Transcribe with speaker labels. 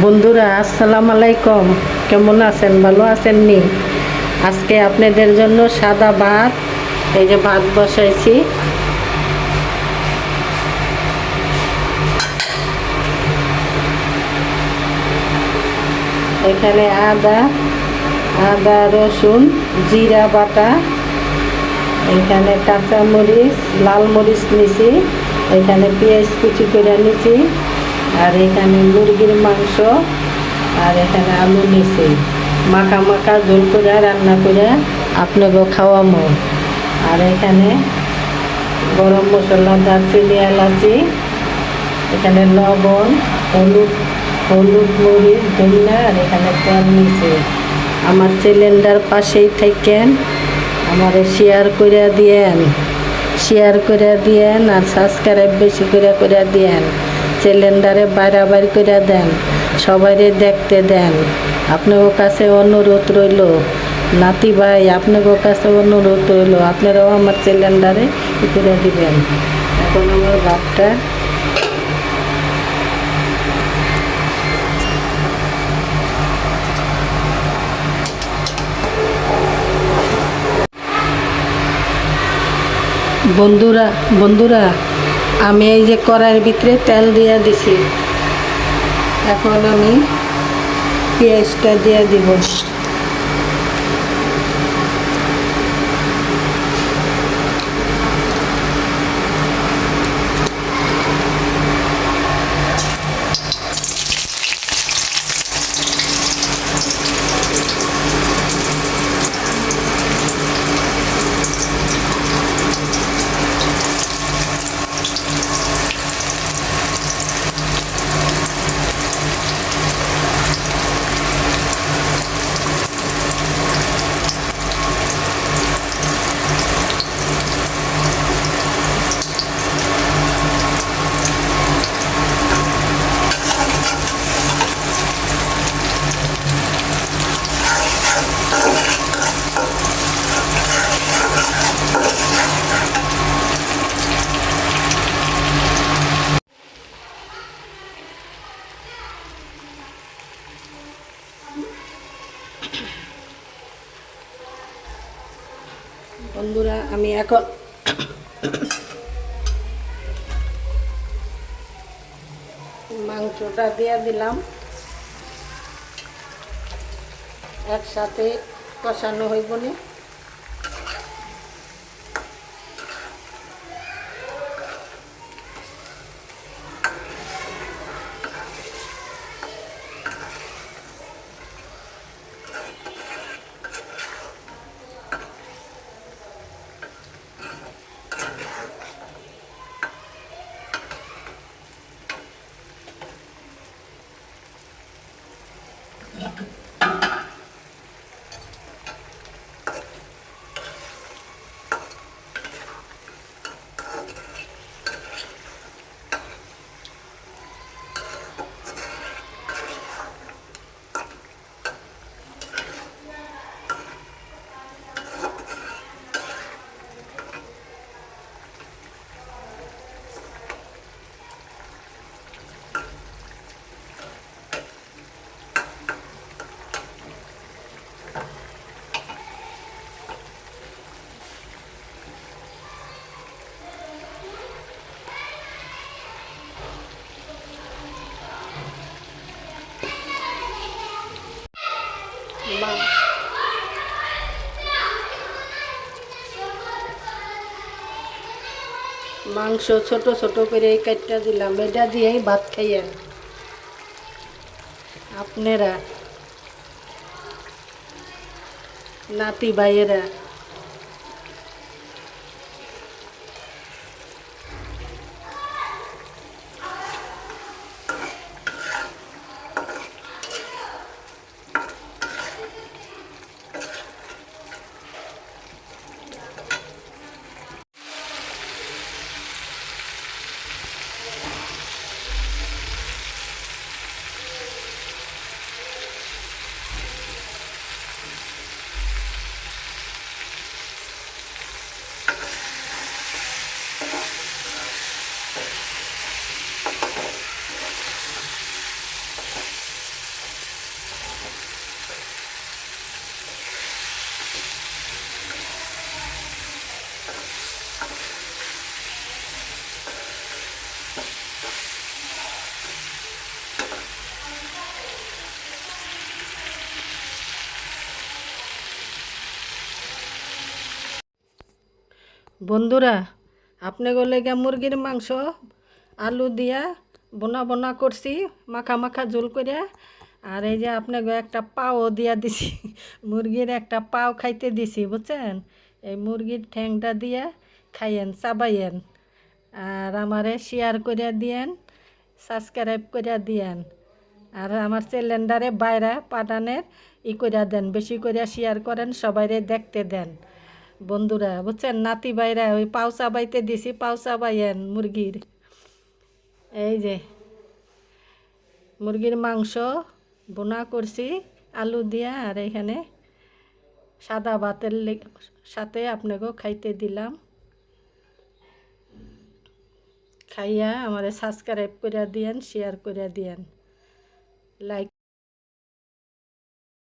Speaker 1: বন্ধুরা, আসসালাম আলাইকুম। কেমন আছেন? ভালো আছেন নি? আজকে আপনাদের জন্য সাদা ভাত, এই যে ভাত বসাইছি। এখানে আদা আদা, রসুন, জিরা বাটা, এখানে কাঁচামরিচ, লাল মরিচ নিছি, এখানে পেঁয়াজ কুচি করে নিছি। আর এখানে মুরগির মাংস, আর এখানে আলু নিছি। মাখা মাখা ঝোল করে রান্না করে আপনাকে খাওয়ামো। আর এখানে গরম মশলা, দারচিনি, এলাচি, এখানে লবণ, হলুদ হলুদ মরিচ, ধনিয়া, আর এখানে তেল নিছি। আমার সিলিন্ডার পাশেই থাকেন, আমার শেয়ার করে দিয়েন। শেয়ার করে দিয়েন আর সাবস্ক্রাইব বেশি করে করে দিয়েন। সিলিন্ডারে বাড়াবাড়ি করে দেন, সবাইরে দেখতে দেন। আপনার কাছে অনুরোধ রইল, নাতি ভাই, আপনার কাছে অনুরোধ রইল, আপনারাও আমার সিলিন্ডারে করে দিবেন। এখন আমার ভাতটা বন্ধুরা বন্ধুরা আমি এই যে কড়াইয়ের ভিতরে তেল দিয়ে দিছি। এখন আমি পেঁয়াজটা দিয়ে দিব। বন্ধুরা আমি এখন মাংসটা দিয়ে দিলাম। একসাথে কষানো হইব না মাংস ছোট ছোট করে কাটটা দিলাম। এটা দিয়েই ভাত খাইয়েন আপনারা নাতি ভাইয়েরা বন্ধুরা, আপনি গলে গা মুরগির মাংস, আলু দিয়া বোনা বোনা করছি, মাখা মাখা ঝোল করে আর এই যে আপনাকে একটা পাও দিয়া দিছি, মুরগির একটা পাও খাইতে দিছি, বুঝছেন? এই মুরগির ঠ্যাংটা দিয়া খাইয়েন, চাবাইয়েন। আর আমারে শেয়ার করে দিয়েন সাবস্ক্রাইব করে দিয়েন। আর আমার সিলিন্ডারে বাইরা পাঠানের ই করে দেন, বেশি করে শেয়ার করেন, সবাইরে দেখতে দেন। বন্ধুরা, বুঝছেন? নাতি বাইরা ওই পাও বাইতে দিছি পাও বাইয়েন মুরগির। এই যে, মুরগির মাংস বোনা করছি, আলু দিয়া, আর এখানে সাদা ভাতের সাথে আপনাকেও খাইতে দিলাম। খাইয়া আমারে সাবস্ক্রাইব করে দিয়েন শেয়ার করে দিয়েন। লাইক